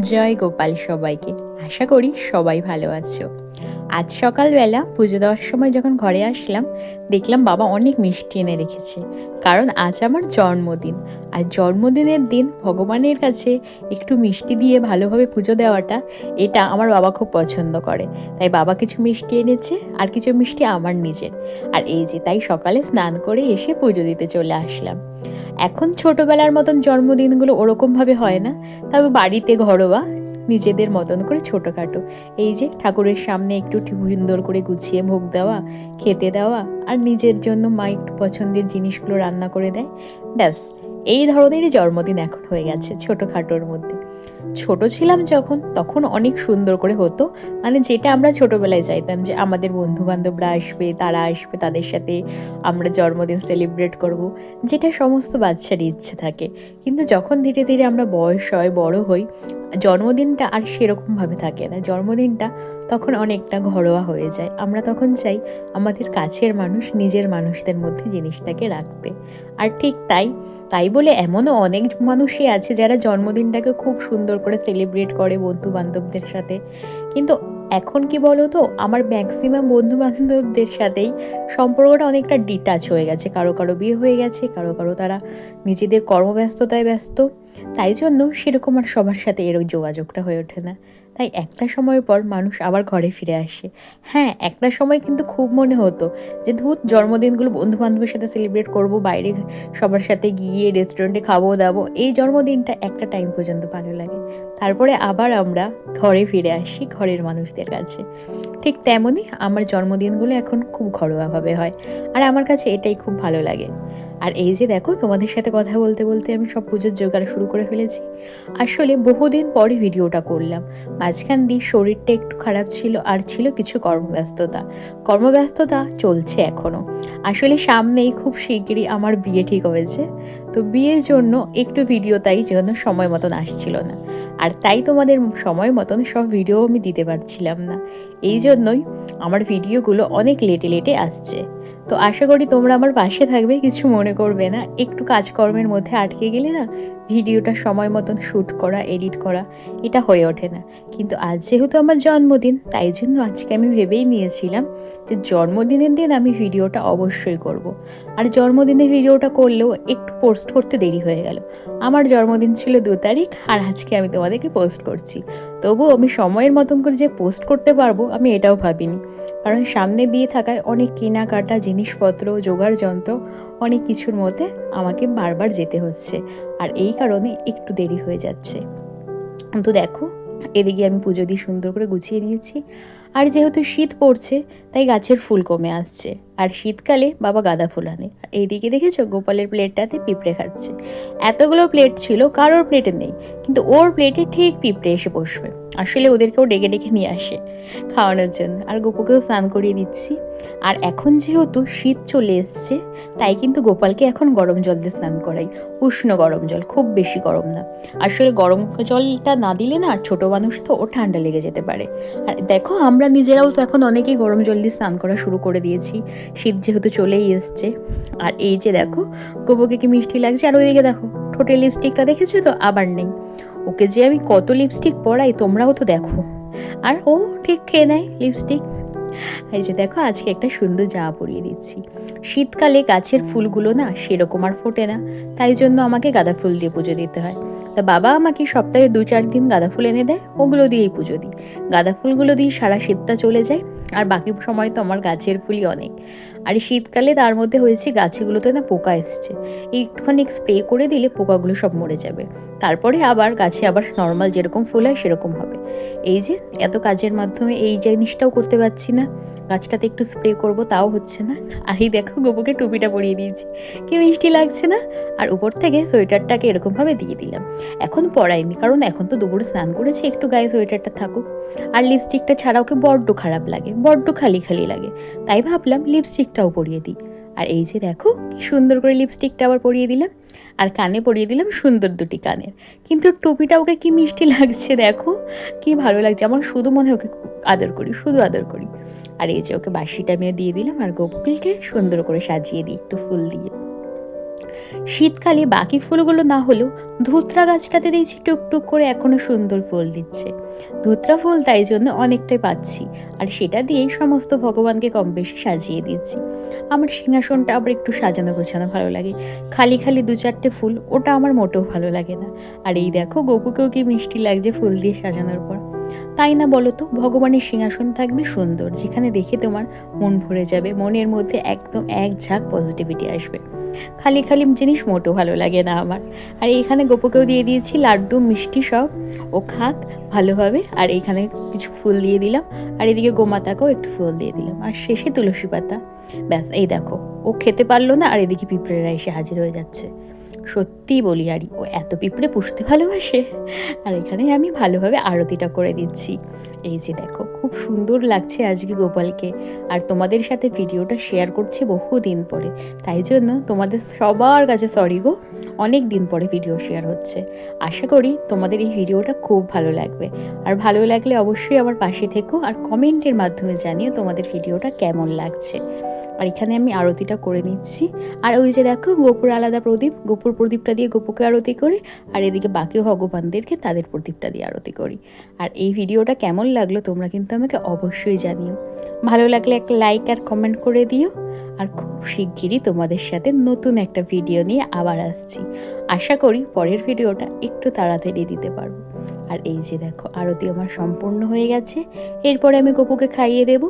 জয় গোপাল সবাইকে। আশা করি সবাই ভালো আছো। আজ সকালবেলা পুজো দেওয়ার সময় যখন ঘরে আসলাম, দেখলাম বাবা অনেক মিষ্টি এনে রেখেছে। কারণ আজ আমার জন্মদিন। আর জন্মদিনের দিন ভগবানের কাছে একটু মিষ্টি দিয়ে ভালোভাবে পুজো দেওয়াটা, এটা আমার বাবা খুব পছন্দ করে। তাই বাবা কিছু মিষ্টি এনেছে আর কিছু মিষ্টি আমার নিজের। আর এই যে তাই সকালে স্নান করে এসে পুজো দিতে চলে আসলাম। এখন ছোটবেলার মতন জন্মদিনগুলো ওরকমভাবে হয় না, তবে বাড়িতে ঘরোয়া, নিজেদের মতন করে ছোটোখাটো। এই যে ঠাকুরের সামনে একটু সুন্দর করে গুছিয়ে ভোগ দেওয়া, খেতে দেওয়া, আর নিজের জন্য মা একটু পছন্দের জিনিসগুলো রান্না করে দেয়, ব্যাস, এই ধরনেরই জন্মদিন এখন হয়ে গেছে ছোটোখাটোর মধ্যে। ছোট ছিলাম যখন, তখন অনেক সুন্দর করে হতো। মানে যেটা আমরা ছোটোবেলায় চাইতাম যে আমাদের বন্ধুবান্ধবরা আসবে, তারা আসবে, তাদের সাথে আমরা জন্মদিন সেলিব্রেট করব, যেটা সমস্ত বাচ্চারই ইচ্ছে থাকে। কিন্তু যখন ধীরে ধীরে আমরা বয়স হয়, বড় হই, জন্মদিনটা আর সেরকমভাবে থাকে না। জন্মদিনটা তখন অনেকটা ঘরোয়া হয়ে যায়। আমরা তখন চাই আমাদের কাছের মানুষ নিজের মানুষদের মধ্যে জিনিসটাকে রাখতে। আর ঠিক তাই তাই বলে এমনও অনেক মানুষই আছে যারা জন্মদিনটাকে খুব সুন্দর করে সেলিব্রেট করে বন্ধু বান্ধবদের সাথে। কিন্তু এখন কি বলো তো আমার ম্যাক্সিমাম বন্ধু বান্ধবদের সাথেই সম্পর্কটা অনেকটা ডিটাচ হয়ে গেছে। কারও কারও বিয়ে হয়ে গেছে, কারও কারও তারা নিজেদের কর্মব্যস্ততায় ব্যস্ত। তাই জন্য সেরকম আর সবার সাথে এর যোগাযোগটা হয়ে ওঠে না। তাই একটা সময় পর মানুষ আবার ঘরে ফিরে আসে। হ্যাঁ একটা সময় কিন্তু খুব মনে হতো যে ধূত জন্মদিনগুলো বন্ধু বান্ধবের সাথে সেলিব্রেট করব, বাইরে সবার সাথে গিয়ে রেস্টুরেন্টে খাব, দাবো, এই জন্মদিনটা একটা টাইম পর্যন্ত ভালো লাগে। তারপরে আবার আমরা ঘরে ফিরে আসি ঘরের মানুষদের কাছে। ঠিক তেমনই আমার জন্মদিনগুলো এখন খুব ঘরোয়াভাবে হয়। আর আমার কাছে এটাই খুব ভালো লাগে। আর এই যে দেখো, তোমাদের সাথে কথা বলতে বলতে আমি সব পুজোর জোগাড় শুরু করে ফেলেছি। আসলে বহুদিন পরে ভিডিওটা করলাম। মাঝখান দিয়ে শরীরটা একটু খারাপ ছিল আর ছিল কিছু কর্মব্যস্ততা। কর্মব্যস্ততা চলছে এখনও আসলে সামনেই খুব শিগগিরই আমার বিয়ে ঠিক হয়েছে। তো বিয়ের জন্য একটু ভিডিও তাই জন্য সময় মতন আসছিল না। আর তাই তোমাদের সময় মতন সব ভিডিও আমি দিতে পারছিলাম না। এই জন্যই আমার ভিডিওগুলো অনেক লেটে লেটে আসছে। তো আশা করি তোমরা আমার পাশে থাকবে, কিছু মনে করবে না। একটু কাজকর্মের মধ্যে আটকে গেলে না, ভিডিওটা সময় মতন শ্যুট করা, এডিট করা, এটা হয়ে ওঠে না। কিন্তু আজ যেহেতু আমার জন্মদিন, তাই জন্য আজকে আমি ভেবেই নিয়েছিলাম যে জন্মদিনের দিন আমি ভিডিওটা অবশ্যই করব। আর জন্মদিনে ভিডিওটা করলেও একটু পোস্ট করতে দেরি হয়ে গেল। আমার জন্মদিন ছিল দু তারিখ, আর আজকে আমি তোমাদেরকে পোস্ট করছি। তবুও আমি সময়ের মতন করে যে পোস্ট করতে পারব, আমি এটাও ভাবিনি। কারণ সামনে বিয়ে থাকায় অনেক কেনাকাটা জিনিসপত্র, জোগাড় যন্ত্র অনেক কিছুর মধ্যে আমাকে বারবার যেতে হচ্ছে। আর এই কারণে একটু দেরি হয়ে যাচ্ছে। তো দেখো এদিকে আমি পুজো দিয়ে সুন্দর করে গুছিয়ে নিয়েছি। আর যেহেতু শীত পড়ছে, তাই গাছের ফুল কমে আসছে। আর শীতকালে বাবা গাঁদা ফুল আনে। এইদিকে দেখেছ, গোপালের প্লেটটাতে পিঁপড়ে খাচ্ছে। এতগুলো প্লেট ছিল, কারোর প্লেটে নেই, কিন্তু ওর প্লেটে ঠিক পিঁপড়ে এসে বসবে। আসলে ওদেরকেও ডেকে ডেকে নিয়ে আসে খাওয়ানোর জন্য। আর গোপুকেও স্নান করিয়ে দিচ্ছি। আর এখন যেহেতু শীত চলে এসছে, তাই কিন্তু গোপালকে এখন গরম জল দিয়ে স্নান করাই। উষ্ণ গরম জল, খুব বেশি গরম না। আসলে গরম জলটা না দিলে না ছোট মানুষ তো ও ঠান্ডা লেগে যেতে পারে। আর দেখো, আমরা নিজেরাও তো এখন অনেকেই গরম জল দিয়ে স্নান করা শুরু করে দিয়েছি। শীত যেহেতু চলেই এসছে। আর এই যে দেখো, গোপুকে কি মিষ্টি লাগছে? আর ওইদিকে দেখো, ঠোঁটের লিপস্টিকটা দেখেছ তো? আবার নেই। ওকে যে আমি কত লিপস্টিক পরাই, তোমরাও তো দেখো। আর ও ঠিক খেয়ে নেয় লিপস্টিক এই যে দেখো, আজকে একটা সুন্দর জামা পরিয়ে দিচ্ছি। শীতকালে গাছের ফুলগুলো না সেরকম আর ফোটে না, তাই জন্য আমাকে গাঁদা ফুল দিয়ে পুজো দিতে হয়। তা বাবা আমাকে সপ্তাহে দু চার দিন গাঁদা ফুল এনে দেয়, ওগুলো দিয়েই পুজো দিই। গাঁদা ফুলগুলো দিয়ে সারা শীতটা চলে যায়, আর বাকি সময় তো আমার গাছের ফুলই অনেক। আর শীতকালে তার মধ্যে হয়েছে গাছগুলোতে না পোকা এসছে। একটুখানি স্প্রে করে দিলে পোকাগুলো সব মরে যাবে। তারপরে আবার গাছে আবার নর্মাল যেরকম ফুল হয় সেরকম হবে। এই যে, এত কাজের মাধ্যমে এই জিনিসটাও করতে পারছি না। গাছটাতে একটু স্প্রে করব, তাও হচ্ছে না। আর এই দেখো গোপুকে টুপিটা পরিয়ে দিয়েছি। কি মিষ্টি লাগছে না? আর উপর থেকে সোয়েটারটাকে এরকমভাবে দিয়ে দিলাম। এখন পরাইনি, কারণ এখন তো দুপুরে স্নান করেছে, একটু গায়ে সোয়েটারটা থাকুক। আর লিপস্টিকটা ছাড়া ওকে বড্ড খারাপ লাগে, বড্ড খালি খালি লাগে। তাই ভাবলাম লিপস্টিকটাও পরিয়ে দিই। আর এই যে দেখো, কি সুন্দর করে লিপস্টিকটা আবার পরিয়ে দিলাম। আর কানে পরিয়ে দিলাম সুন্দর দুটি কানের। কিন্তু টুপিটা ওকে কি মিষ্টি লাগছে দেখো, কি ভালো লাগছে। আমার শুধু মনে হয় ওকে আদর করি, শুধু আদর করি। আর এই যে ওকে বাসিটা আমিও দিয়ে দিলাম আর গোপুলকে সুন্দর করে সাজিয়ে দিই, একটু ফুল দিয়ে। শীতকালে বাকি ফুলগুলো না হলেও ধুতরা গাছটাতে দিয়েছি টুকটুক করে এখনও সুন্দর ফুল দিচ্ছে। ধুতরা ফুল তাই জন্য অনেকটাই পাচ্ছি আর সেটা দিয়েই সমস্ত ভগবানকে কম বেশি সাজিয়ে দিচ্ছি। আমার সিংহাসনটা আবার একটু সাজানো গোছানো ভালো লাগে। খালি খালি দু চারটে ফুল, ওটা আমার মোটেও ভালো লাগে না। আর এই দেখো গোপুকেও কি মিষ্টি লাগছে ফুল দিয়ে সাজানোর পর। তাই না বলো তো? ভগবানের সিংহাসন থাকবে সুন্দর, যেখানে দেখে তোমার মন ভরে যাবে, মনের মধ্যে একদম এক ঝাঁক পজিটিভিটি আসবে। খালি খালি জিনিস মোটো ভালো লাগে না আমার। আর এখানে গোপকেও দিয়ে দিয়েছি লাড্ডু, মিষ্টি সব, ও খাক ভালোভাবে। আর এখানে কিছু ফুল দিয়ে দিলাম, আর এদিকে গোমাতাকেও একটু ফুল দিয়ে দিলাম। আর শেষে তুলসী পাতা। ব্যাস, এই দেখো। ও খেতে পারল না, আর এদিকে পিঁপড়েরা এসে হাজির হয়ে যাচ্ছে। সত্যিই বলি, আরি, ও এত পিঁপড়ে পুষতে ভালোবাসে। আর এখানে আমি ভালোভাবে আরতিটা করে দিচ্ছি। এই যে দেখো, খুব সুন্দর লাগছে আজকে গোপালকে। আর তোমাদের সাথে ভিডিওটা শেয়ার করছি বহু দিন পরে। তাই জন্য তোমাদের সবার কাছে সরি গো, অনেক দিন পরে ভিডিও শেয়ার হচ্ছে। আশা করি তোমাদের এই ভিডিওটা খুব ভালো লাগবে। আর ভালো লাগলে অবশ্যই আমার পাশে থেকো আর কমেন্টের মাধ্যমে জানিও তোমাদের ভিডিওটা কেমন লাগছে। আর এখানে আমি আরতিটা করে নিচ্ছি। আর ওই যে দেখো গোপুর আলাদা প্রদীপ, গোপুর প্রদীপটা দিয়ে গোপুকে আরতি করি, আর এদিকে বাকি ভগবানদেরকে তাদের প্রদীপটা দিয়ে আরতি করি। আর এই ভিডিওটা কেমন লাগল তোমরা কিন্তু আমাকে অবশ্যই জানিও। ভালো লাগলে একটা লাইক আর কমেন্ট করে দিও, আর খুব শিগগিরই তোমাদের সাথে নতুন একটা ভিডিও নিয়ে আবার আসছি। আশা করি পরের ভিডিওটা একটু তাড়াতাড়ি দিতে পারব। আর এই যে দেখো, আরতি আমার সম্পূর্ণ হয়ে গেছে, এরপরে আমি গপুকে খাইয়ে দেবো।